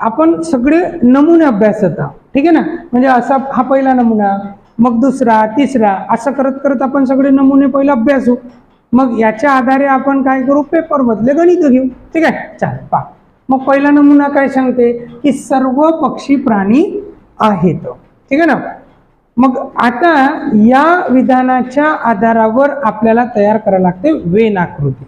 आपण सगळे नमुने अभ्यासत आहोत ठीक आहे ना? म्हणजे असा हा पहिला नमुना मग दुसरा तिसरा असं करत करत आपण सगळे नमुने पहिला अभ्यासू. मग याच्या आधारे आपण काय करू? पेपरमधले गणित घेऊ. ठीक आहे? चाल पा. मग पहिला नमुना काय सांगते? की सर्व पक्षी प्राणी आहेत. ठीक आहे ना? मग आता या विधानाच्या आधारावर आपल्याला तयार करायला लागते वेन आकृती.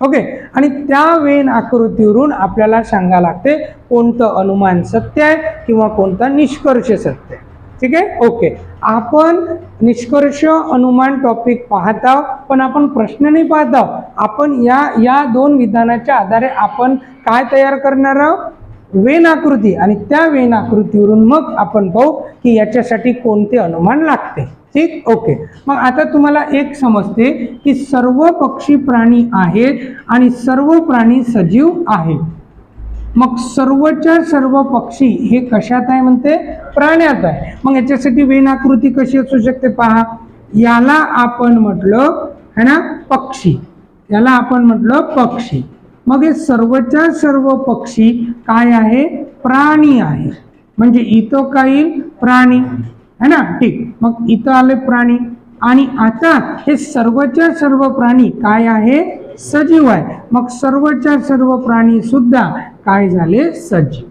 ओके आणि त्या वेन आकृतीवरून आपल्याला सांगा लागते कोणतं अनुमान सत्य आहे किंवा कोणता निष्कर्ष सत्य आहे. ठीक आहे? ओके आपण निष्कर्ष अनुमान टॉपिक पाहत आहोत पण आपण प्रश्न नाही पाहत आहोत. आपण या या दोन विधानाच्या आधारे आपण काय तयार करणार आहोत? वेन आकृती. आणि त्या वेन आकृतीवरून मग आपण पाहू की याच्यासाठी कोणते अनुमान लागते. ठीक? ओके. मग आता तुम्हाला एक समजते की सर्व पक्षी प्राणी आहेत आणि सर्व प्राणी सजीव आहेत. मग सर्वच्या सर्व पक्षी हे कशात आहे म्हणते? प्राण्यात आहे. मग याच्यासाठी वेन आकृती कशी असू शकते पहा. याला आपण म्हटलं है ना? पक्षी. याला आपण म्हटलं पक्षी. मग हे सर्वच्या सर्व पक्षी काय आहे? प्राणी आहे. म्हणजे इथं काही प्राणी. है ना? ठीक. मग इथं आले प्राणी. आणि आता हे सर्वच्या सर्व प्राणी काय आहे? सजीव आहे. मग सर्वच्या सर्व प्राणी सुद्धा काय झाले? सजीव.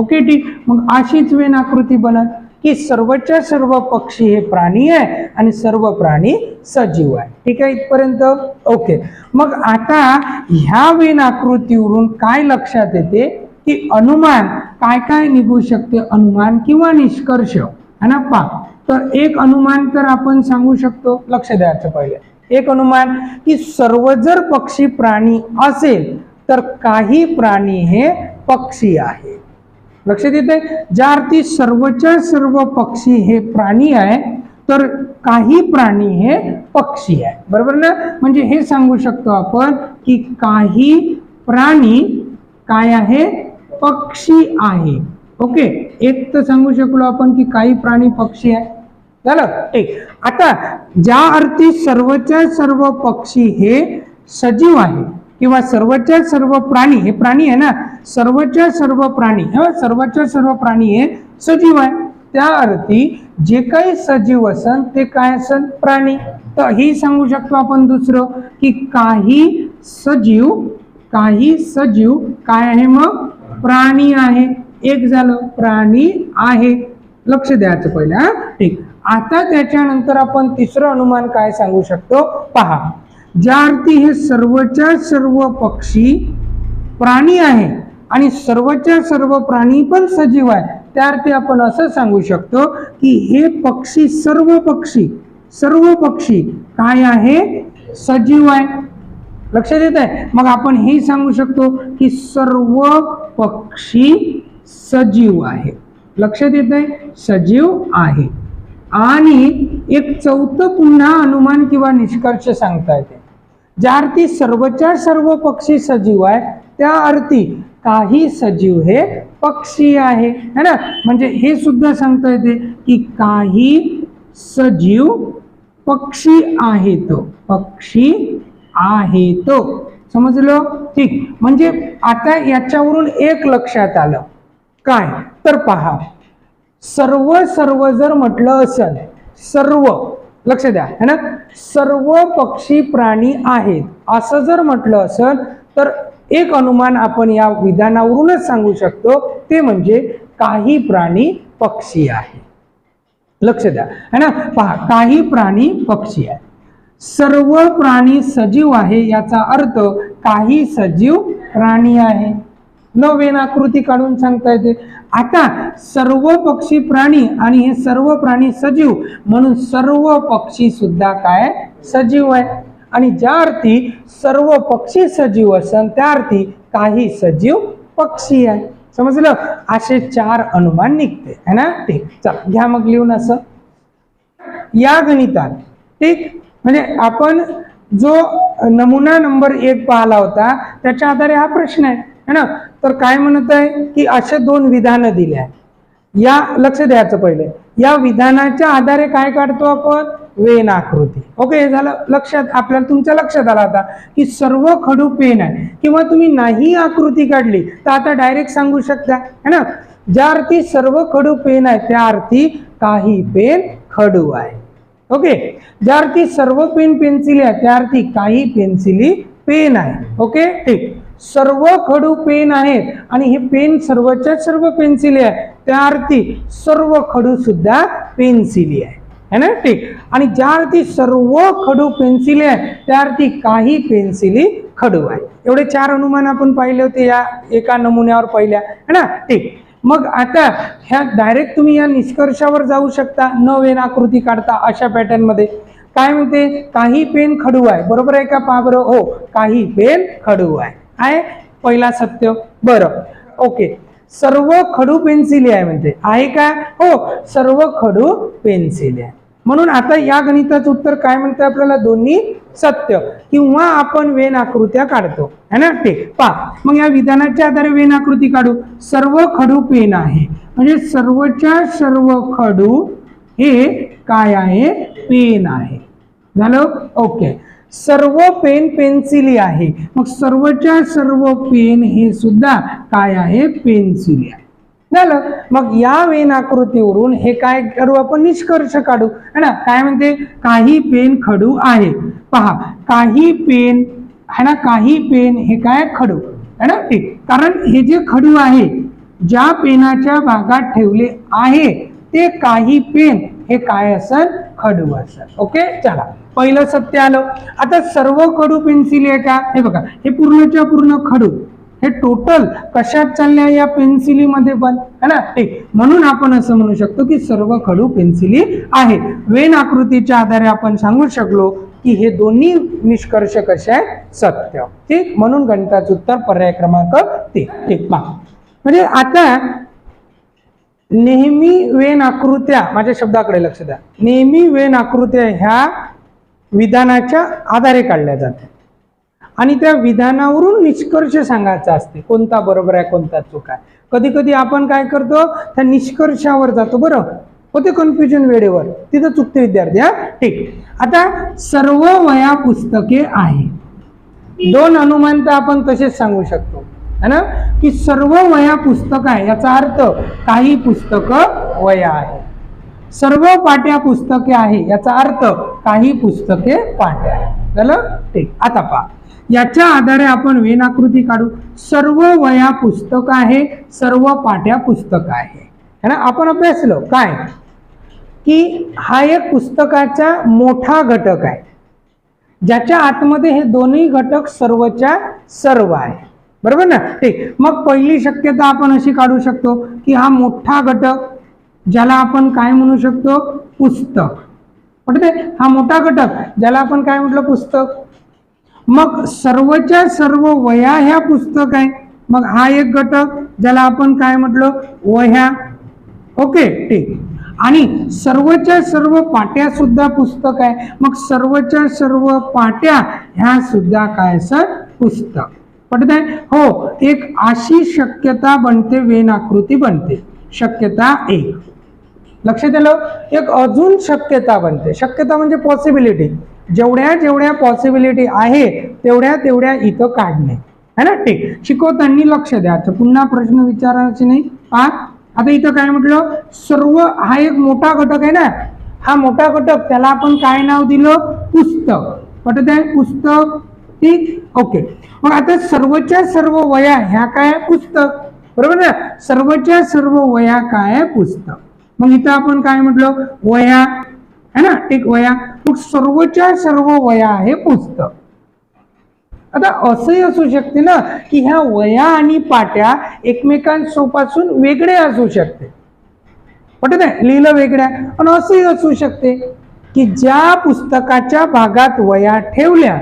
ओके ठीक. मग अशीच वेन आकृती बनत की सर्वच्या सर्व पक्षी हे प्राणी आहे आणि सर्व प्राणी सजीव आहे. ठीक आहे इथपर्यंत? ओके. मग आता ह्या वेन आकृतीवरून काय लक्षात येते? की अनुमान. काय काय निघू शकते? अनुमान किंवा निष्कर्ष. है ना पा? तर एक अनुमान तर आपण सांगू शकतो. लक्ष द्यायचं पहिले. एक अनुमान की सर्व जर पक्षी प्राणी असेल तर काही प्राणी हे पक्षी आहे लक्षात येते ज्या अर्थी सर्वच्या सर्व पक्षी हे प्राणी आहे तर काही प्राणी हे पक्षी आहे. बरोबर ना? म्हणजे हे सांगू शकतो आपण की काही प्राणी काय आहे? पक्षी आहे. ओके एक तर सांगू शकलो आपण की काही प्राणी पक्षी आहे. झालं? ठीक. आता ज्या अर्थी सर्वच्या सर्व पक्षी हे सजीव आहे किंवा सर्वच्या सर्व प्राणी हे प्राणी आहे ना सर्वच्या सर्व प्राणी हं, सर्वच्या सर्व प्राणी हे सजीव आहे त्या अर्थी जे काही सजीव असन ते काय असन? प्राणी. तर ही सांगू शकतो आपण दुसरं की काही सजीव काही सजीव काय आहे मग? प्राणी आहे. एक झालं प्राणी आहे. लक्ष द्यायचं पहिलं हा? ठीक. आता त्याच्यानंतर आपण तिसरं अनुमान काय सांगू शकतो? पहा. ज्या अर्थी हे सर्वच्या सर्व पक्षी प्राणी आहे आणि सर्वच्या सर्व प्राणी पण सजीव आहे त्या अर्थी आपण असं सांगू शकतो की हे पक्षी सर्व पक्षी सर्व पक्षी काय आहे? सजीव आहे. लक्षात येत आहे मग आपण हे सांगू शकतो की सर्व पक्षी सजीव आहे. लक्षात येत आहे सजीव आहे. आणि एक चौथं पुन्हा अनुमान किंवा निष्कर्ष सांगता येते. ज्या अर्थी सर्वच्या सर्व पक्षी सजीव आहे त्या अर्थी काही सजीव हे पक्षी आहे. है ना? म्हणजे हे सुद्धा सांगता येते की काही सजीव पक्षी आहेत. पक्षी आहेत. समजलं? ठीक. म्हणजे आता याच्यावरून एक लक्षात आलं. काय? तर पहा सर्व सर्व जर म्हटलं असेल सर्व लक्ष द्या है ना? सर्व पक्षी प्राणी आहेत. असं जर म्हटलं असेल तर एक अनुमान आपण या विधानावरूनच सांगू शकतो ते म्हणजे काही प्राणी पक्षी आहे. लक्ष द्या है ना? पहा काही प्राणी पक्षी आहे सर्व प्राणी सजीव आहे याचा अर्थ काही सजीव प्राणी आहे. नवीन आकृती काढून सांगता येते. आता सर्व पक्षी प्राणी आणि हे सर्व प्राणी सजीव म्हणून सर्व पक्षी सुद्धा काय? सजीव आहे. आणि ज्या अर्थी सर्व पक्षी सजीव असन त्या अर्थी काही सजीव पक्षी आहे. समजलं? असे चार अनुमान निघते. है ना? ठीक. चल घ्या मग लिहून असं. या गणितात ठीक? म्हणजे आपण जो नमुना नंबर एक पाहिला होता त्याच्या आधारे हा प्रश्न आहे. है ना? तर काय म्हणत आहे की असे दोन विधानं दिल्या. या लक्ष द्यायचं पहिले. या विधानाच्या आधारे काय काढतो आपण? वेन आकृती. ओके हे झालं लक्षात. आपल्याला तुमच्या लक्षात आलं आता की सर्व खडू पेन आहे. किंवा तुम्ही नाही आकृती काढली तर आता डायरेक्ट सांगू शकता. है ना? ज्या अर्थी सर्व खडू पेन आहे त्या अर्थी काही पेन खडू आहे. ओके? ज्या अर्थी सर्व पेन पेन्सिली आहे त्या अर्थी काही पेन्सिली पेन आहे. ओके? ठीक. सर्व खडू पेन आहेत. आणि हे पेन सर्वच्या सर्व पेन्सिली आहे. त्या अर्थी सर्व खडू सुद्धा पेन्सिली आहे. है ना? ठीक. आणि ज्या अर्थी सर्व खडू पेन्सिली आहे त्या अर्थी काही पेन्सिली खडू आहे एवढे चार अनुमान आपण पाहिले होते या एका नमुन्यावर पहिल्या. है ना? ठीक. मग आता ह्या डायरेक्ट तुम्ही या निष्कर्षावर जाऊ शकता. न वेन आकृती काढता अशा पॅटर्नमध्ये काय म्हणते? काही पेन खडू आहे. बरोबर आहे का? पहा बरं हो. काही पेन खडू आहे. आहे? पहिला सत्य. बरं. ओके. सर्व खडू पेन्सिली आहे म्हणते. आहे का? हो. सर्व खडू पेन्सिली आहे. म्हणून आता या गणिताचं उत्तर काय म्हणतं आपल्याला? दोन्ही सत्य. किंवा आपण वेन आकृत्या काढतो. है ना? ठीक. पा मग या विधानाच्या आधारे वेन आकृती काढू. सर्व खडू पेन आहे. म्हणजे सर्वच्या सर्व खडू हे काय आहे? पेन आहे. झालं? ओके. सर्व पेन पेन्सिली आहे. मग सर्वच्या सर्व पेन हे सुद्धा काय आहे? पेन्सिली आहे. झालं? मग या वेन आकृतीवरून हे काय करू आपण? निष्कर्ष काढू. है ना? काय म्हणते? काही पेन खडू आहे. पहा काही पेन है ना? काही पेन हे काय खडू? है ना? ठीक. कारण हे जे खडू आहे ज्या पेनाच्या भागात ठेवले आहे ते काही पेन हे काय असेल? खडू असेल. ओके? चला. पहिलं सत्य आलं. आता सर्व खडू पेन्सिल आहे का? हे बघा हे पूर्णच्या पूर्ण खडू. हे टोटल कशात चालल्या या पेन्सिलीमध्ये पण? है ना? म्हणून आपण असं म्हणू शकतो की सर्व खडू पेन्सिली आहे. वेन आकृतीच्या आधारे आपण सांगू शकलो की हे दोन्ही निष्कर्ष कसे आहे सत्य. ठीक? म्हणून गणिताचं उत्तर पर्याय क्रमांक ते ठीक पहा. म्हणजे आता नेहमी वेन आकृत्या माझ्या शब्दाकडे लक्ष द्या. नेहमी वेन आकृत्या ह्या विधानाच्या आधारे काढल्या जातात. आणि त्या विधानावरून निष्कर्ष सांगायचा असते कोणता बरोबर आहे कोणता चूक आहे. कधी कधी आपण काय करतो त्या निष्कर्षावर जातो बरं? होते कन्फ्युजन वेळेवर. तिथं चुकते विद्यार्थी हा? ठीक. आता सर्व वया पुस्तके आहे दोन अनुमान तर आपण तसेच सांगू शकतो. है ना? की सर्व वया पुस्तक आहे याचा अर्थ काही पुस्तकं वया आहे सर्व पाट्या पुस्तके आहे याचा अर्थ काही पुस्तके पाट्या झालं? ठीक. आता पहा. याच्या आधारे आपण वेनाकृती काढू. सर्व वया पुस्तक आहे सर्व पाट्या पुस्तक आहे. है ना? आपण अभ्यासलो. काय? की हा एक पुस्तकाचा मोठा घटक आहे. ज्याच्या आतमध्ये हे दोन्ही घटक सर्वच्या सर्व आहे. बरोबर ना? ठीक. मग पहिली शक्यता आपण अशी काढू शकतो की हा मोठा घटक ज्याला आपण काय म्हणू शकतो? पुस्तक. पटते? हा मोठा घटक. ज्याला आपण काय म्हटलं? पुस्तक. मग सर्वच्या सर्व वया ह्या पुस्तक आहे. मग हा एक घटक ज्याला आपण काय म्हटलं? वह्या. ओके ठीक. आणि सर्वच्या सर्व पाट्या सुद्धा पुस्तक आहे. मग सर्वच्या सर्व पाट्या ह्या सुद्धा काय सर? पुस्तक. पटत? आहे हो एक अशी शक्यता बनते वेन आकृती बनते. शक्यता एक. लक्षात आलं एक अजून शक्यता बनते. शक्यता म्हणजे पॉसिबिलिटी जेवढ्या जेवढ्या पॉसिबिलिटी आहे तेवढ्या तेवढ्या इथं काढणे. है ना? ठीक. शिकवताना लक्ष द्यायचं पुन्हा प्रश्न विचारायचे नाही. पहा आता इथं काय म्हटलं? सर्व हा एक मोठा घटक आहे ना? हा मोठा घटक त्याला आपण काय नाव दिलं? पुस्तक. पटत आहे पुस्तक. ठीक? ओके. मग आता सर्वच्या सर्व वया ह्या काय? पुस्तक. बरोबर ना? सर्वच्या सर्व वया काय? पुस्तक. मग इथं आपण काय म्हटलं? वया है ना? ठीक वया मग सर्वच्या सर्व वया आहे पुस्तक. आता असंही असू शकते ना की ह्या वया आणि पाट्या एकमेकांपासून वेगळे असू शकते. पटत आहे? लिहिलं वेगळ्या. पण असंही असू शकते की ज्या पुस्तकाच्या भागात वया ठेवल्या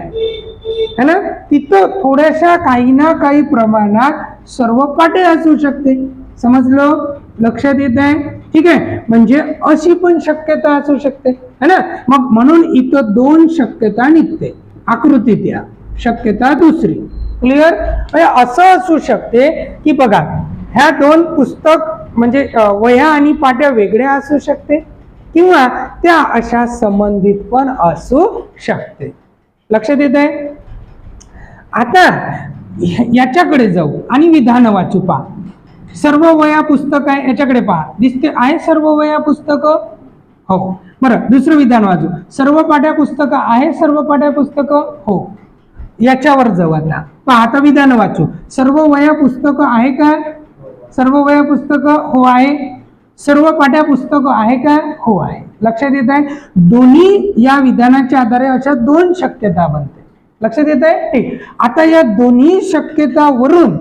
है ना? तिथं थोड्याशा काही ना काही प्रमाणात सर्व पाटे असू शकते. समजलं? लक्षात येत आहे? ठीक आहे? म्हणजे अशी पण शक्यता असू शकते. है ना? मग म्हणून इथं दोन शक्यता निघते. आकृतीत या शक्यता दुसरी. क्लिअर म्हणजे असं असू शकते की बघा ह्या दोन पुस्तक म्हणजे वह्या आणि पाट्या वेगळ्या असू शकते किंवा त्या अशा संबंधित पण असू शकते. लक्षात येत आहे? आता याच्याकडे जाऊ आणि विधान वाचू पा सर्व वया पुस्तक आहे याच्याकडे पहा. दिसते आहे सर्व वया पुस्तक? हो. बरं दुसरं विधान वाचू. सर्व पाठ्या पुस्तकं आहे सर्व पाठ्या पुस्तक? हो. याच्यावर जाऊ आता. पहा आता विधान वाचू. सर्व वया पुस्तकं आहे का? सर्व वया पुस्तकं? हो आहे. सर्व पाठ्या पुस्तकं आहे का? हो आहे. लक्षात येत आहे? दोन्ही या विधानाच्या आधारे अशा दोन शक्यता बनते. लक्षात येत आहे? ठीक. आता या दोन्ही शक्यतावरून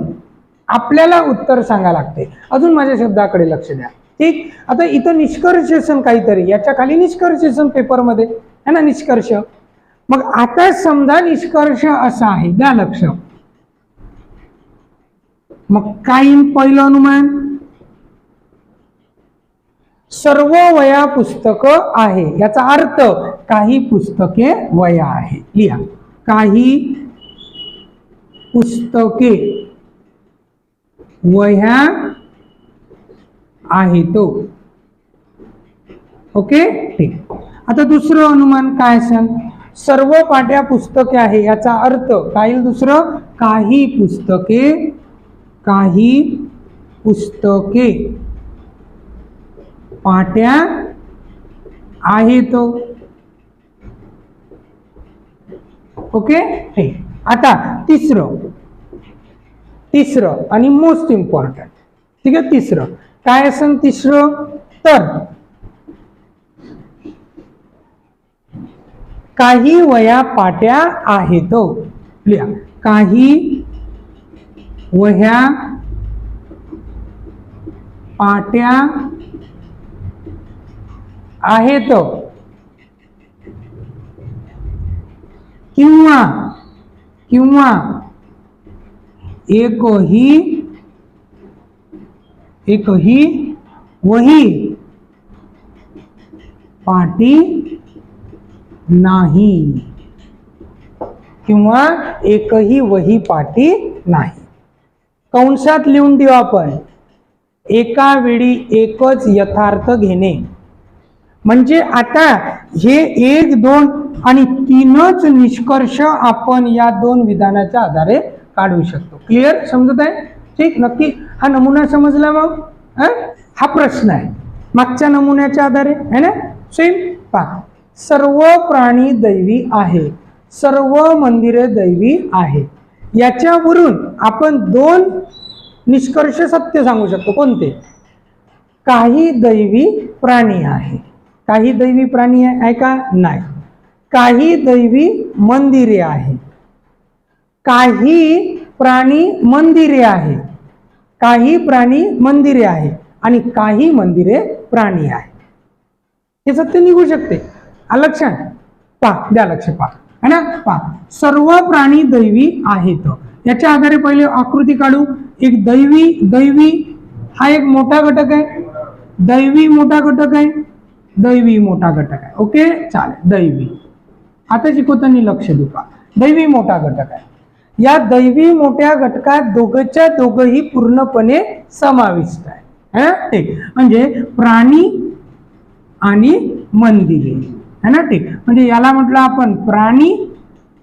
आपल्याला उत्तर सांगा लागते. अजून माझ्या शब्दाकडे लक्ष द्या. ठीक? आता इथं निष्कर्षेसन काहीतरी याच्या खाली निष्कर्षेसन पेपरमध्ये है ना निष्कर्ष? मग आता समजा निष्कर्ष असा आहे द्या लक्ष. मग काय पहिलं अनुमान? सर्व वया पुस्तक आहे. याचा अर्थ काही पुस्तके वया आहे. लिहा. काही पुस्तके वह्या आहे तो. ओके? ठीक. आता दुसरं अनुमान काय असेल? सर्व पाठ्या पुस्तके आहे याचा अर्थ काय येईल दुसरं? काही पुस्तके काही पुस्तके. पाट्या आहे तो. ओके? ठीक. आता तिसरं. तिसरं आणि मोस्ट इम्पॉर्टंट ठीक आहे तिसरं. काय असेल तिसरं? तर काही वया पाट्या आहेत हो. लिहा. काही वह्या पाट्या आहेत हो. किंवा किंवा एकही एकही वही. पाटी नाही. किंवा एकही वही पाटी नाही. कंसात लिहून देऊ आपण. एका वेळी एकच यथार्थ घेणे. म्हणजे आता हे एक दोन आणि तीनच निष्कर्ष आपण या दोन विधानाच्या आधारे काढू शकतो. क्लिअर समजत आहे? ठीक? नक्की? हा नमुना समजला मग हा? प्रश्न आहे. मागच्या नमुन्याच्या आधारे है ना? सेम पहा. सर्व प्राणी दैवी आहे. सर्व मंदिरे दैवी आहे. याच्यावरून आपण दोन निष्कर्ष सत्य सांगू शकतो. कोणते? काही दैवी प्राणी आहे. काही दैवी प्राणी आहे आहे का? नाही. काही दैवी मंदिरे आहे काही प्राणी मंदिरे आहे. काही प्राणी मंदिरे आहे आणि काही मंदिरे प्राणी आहे. हे सत्य निघू शकते. आलं लक्षात पा द्या लक्ष पा है ना? सर्व प्राणी दैवी आहेत. याच्या आधारे पहिले आकृती काढू. एक दैवी दैवी हा एक मोठा घटक आहे. दैवी मोठा घटक आहे. दैवी मोठा घटक आहे. ओके? चालेल. दैवी. आता शिकवताना लक्ष देऊ पहा. दैवी मोठा घटक आहे. या दैवी मोठ्या घटकात दोघच्या दोघही पूर्णपणे समाविष्ट आहे. ठीक. म्हणजे प्राणी आणि मंदिरे. है ना? ठीक. म्हणजे याला म्हटलं आपण प्राणी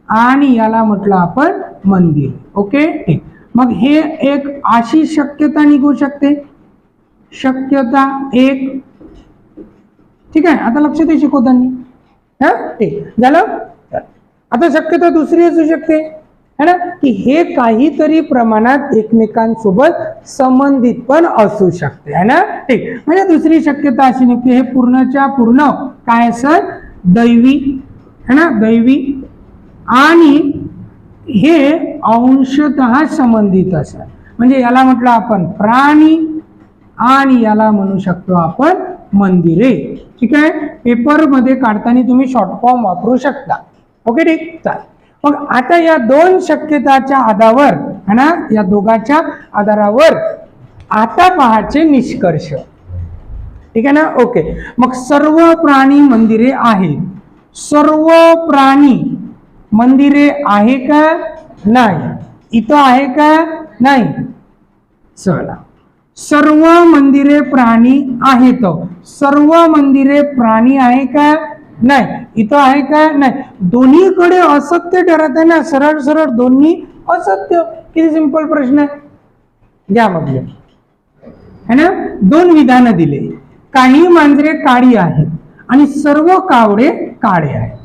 आणि याला म्हटलं आपण मंदिर. ओके? ठीक. मग हे एक अशी शक्यता निघू शकते. शक्यता एक. ठीक आहे? आता लक्ष दे शिकवताना. हा? ठीक. झालं? आता शक्यता दुसरी असू शकते. है ना? की हे काहीतरी प्रमाणात एकमेकांसोबत संबंधित पण असू शकते है ना? ठीक. म्हणजे दुसरी शक्यता अशी निघते हे पूर्णच्या पूर्ण काय असेल दैवी है ना? दैवी. आणि हे अंशत संबंधित असं. म्हणजे याला म्हटलं आपण प्राणी आणि याला म्हणू शकतो आपण मंदिरे. ठीक आहे? पेपरमध्ये काढताना तुम्ही शॉर्ट फॉर्म वापरू शकता. ओके ठीक. चालेल. मग आता या दोन शक्यताच्या आधारावर है ना या दोघांच्या आधारावर आता पहाचे निष्कर्ष. ठीक आहे ना? ओके. मग सर्व प्राणी मंदिरे आहेत. सर्व प्राणी मंदिरे आहे का? नाही. इथं आहे का? नाही. चला. सर्व मंदिरे प्राणी आहेत. सर्व मंदिरे प्राणी आहे का? नाही इथं आहे काय? नाही. दोन्हीकडे असत्य ठरत आहे ना सरळ सरळ दोन्ही असत्य. किती सिंपल प्रश्न आहे. घ्या मधले. है ना? दोन विधानं दिले. काही मांजरे काळी आहेत आणि सर्व कावडे काळे आहेत.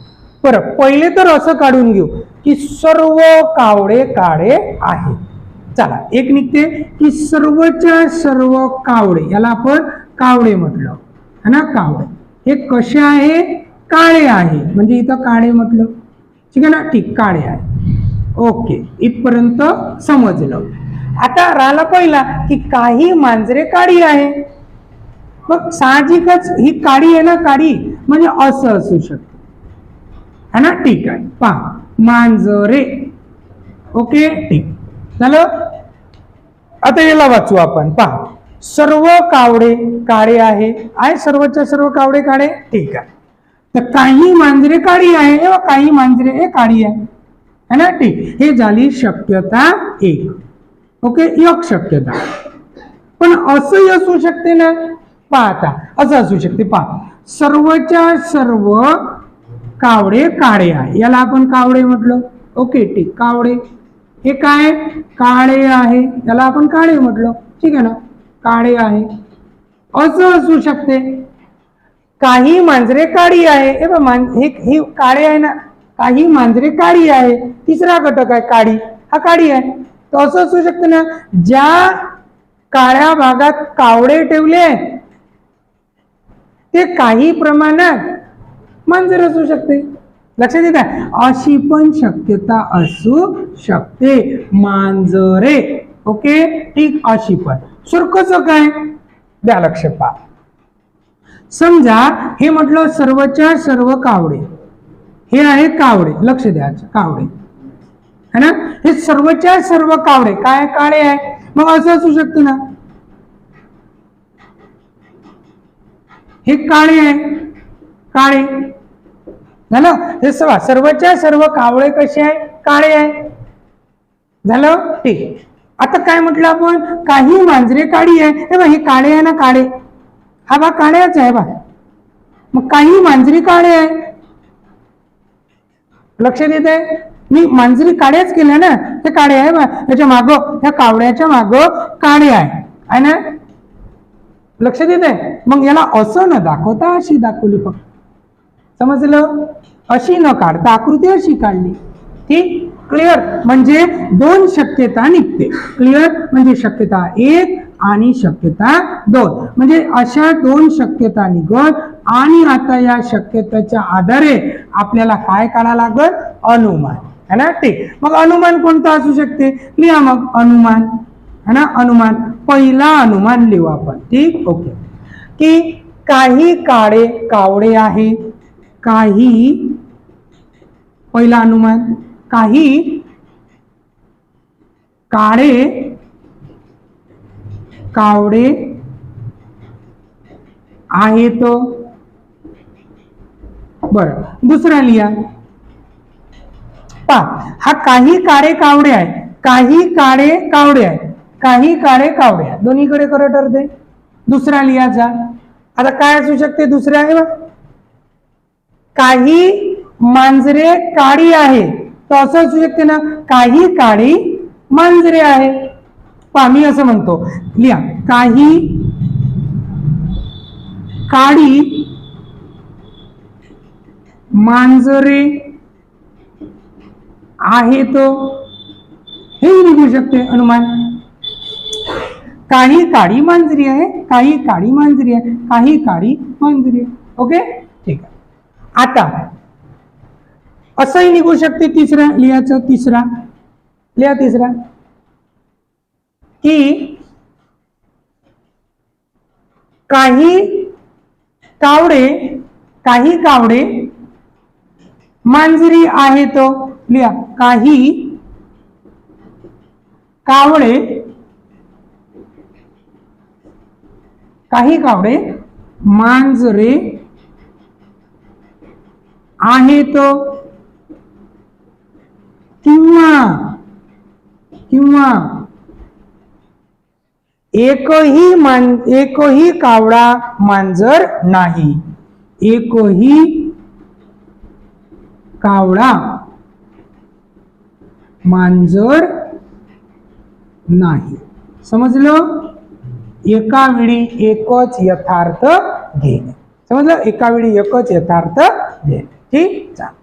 बरं पहिले तर असं काढून घेऊ की सर्व कावडे काळे आहेत. चला एक निघते की सर्वच्या सर्व कावडे याला आपण कावडे म्हटलं. है ना? कावडे. हे कसे आहे? काळे आहे. म्हणजे इथं काळे म्हटलं? ठीक आहे ना? ठीक काळे आहे. ओके. इथपर्यंत समजलं. आता राहिला पहिला की काही मांजरे काळी आहे. मग साहजिकच ही काळी आहे ना काळी? म्हणजे असं असू शकते. है ना? ठीक आहे. पहा. मांजरे. ओके? ठीक. झालं? आता याला वाचू आपण. पहा. सर्व कावडे काळे आहे. आहे सर्वच्या सर्व कावडे काळे? ठीक आहे. तर काही मांजरे काळी आहे व काही मांजरे हे काळी आहे. है ना ठीक? हे झाली शक्यता एक. ओके? योग शक्यता. पण असंही असू शकते ना? पाहता. असं असू शकते. पहा. सर्वच्या सर्व कावडे काळे आहे. याला आपण कावडे म्हटलं. ओके ठीक. कावडे. हे काय? काळे आहे. याला आपण काळे म्हटलं. ठीक आहे ना? काळे आहे. असं असू शकते. काही मांजरे काळी आहे. हे बघ, मान हे काळे आहे ना काही मांजरे काळी आहे. तिसरा घटक आहे काळी. हा काळी आहे. तो असं असू शकतं ना ज्या काळ्या भागात कावडे ठेवले ते काही प्रमाणात मांजर असू शकते. लक्षात येत? आहे अशी पण शक्यता असू शकते. मांजरे. ओके? ठीक अशी पण. सर काय द्या लक्ष पहा. समजा हे म्हटलं सर्वच्या सर्व कावडे. हे आहे कावडे. लक्ष द्यायचं कावडे. है ना? हे सर्वच्या सर्व कावडे. काय काळे आहे? मग असं असू शकतं ना? हे काळे आहे. काळे. झालं? हे सवा सर्वच्या सर्व कावळे कसे आहे? काळे आहे. झालं? ठीक. आता काय म्हटलं आपण? काही मांजरे काळी आहे. हे हे काळे आहे ना काळे? हा बा काण्याच आहे बा मग काही मांजरी काळे आहे लक्षात येत आहे? मी मांजरी काळ्याच केल्या ना ते काळे आहे त्याच्या माग ह्या कावड्याच्या माग काळे आहे. आहे ना? लक्षात येत आहे? मग याला असं न दाखवता अशी दाखवली फक्त. समजलं? अशी न काढता आकृती अशी काढली. ठीक क्लिअर म्हणजे दोन शक्यता निघते. क्लिअर म्हणजे शक्यता एक आणि शक्यता दोन. म्हणजे अशा दोन शक्यता निघत आणि आता या शक्यतेच्या आधारे आपल्याला काय काढा लागत अनुमान. है ना? ठीक. मग अनुमान कोणतं असू शकते? लिहा मग अनुमान. है ना? अनुमान. पहिला अनुमान लिहू आपण. ठीक? ओके. की काही काळे कावडे आहे. काही पहिला अनुमान. काही काळे कावडे आहेत बर दुसरा लिहा. पा हा काही काळे कावडे आहे काही काळे कावडे आहे काही काळे कावडे आहे दोन्हीकडे खरं ठरते दुसरा लिहाचा आता काय असू शकते? दुसरे आहे बा काही मांजरे काळी आहे. तर असं असू शकते ना काही काळी मांजरे आहे. आम्ही असं म्हणतो. लिहा. काही काळी मांजरे आहेत हे निघू शकते अनुमान काही काळी मांजरी आहे काही काळी मांजरी आहे काही काळी मांजरी आहे. ओके? ठीक आहे. आता असंही निघू शकते तिसरा लिहायचं तिसरा. लिहा तिसरा. की काही कावडे काही कावडे मांजरी आहेत. लिहा. काही कावडे काही कावडे मांजरे आहेत. किंवा किंवा एकही मान एकही कावळा मांजर नाही. एकही कावळा मांजर नाही. समजलं? एका वेळी एकच यथार्थ घेणे. समजलं? एका वेळी एकच यथार्थ घेणे. ठीक? चालेल.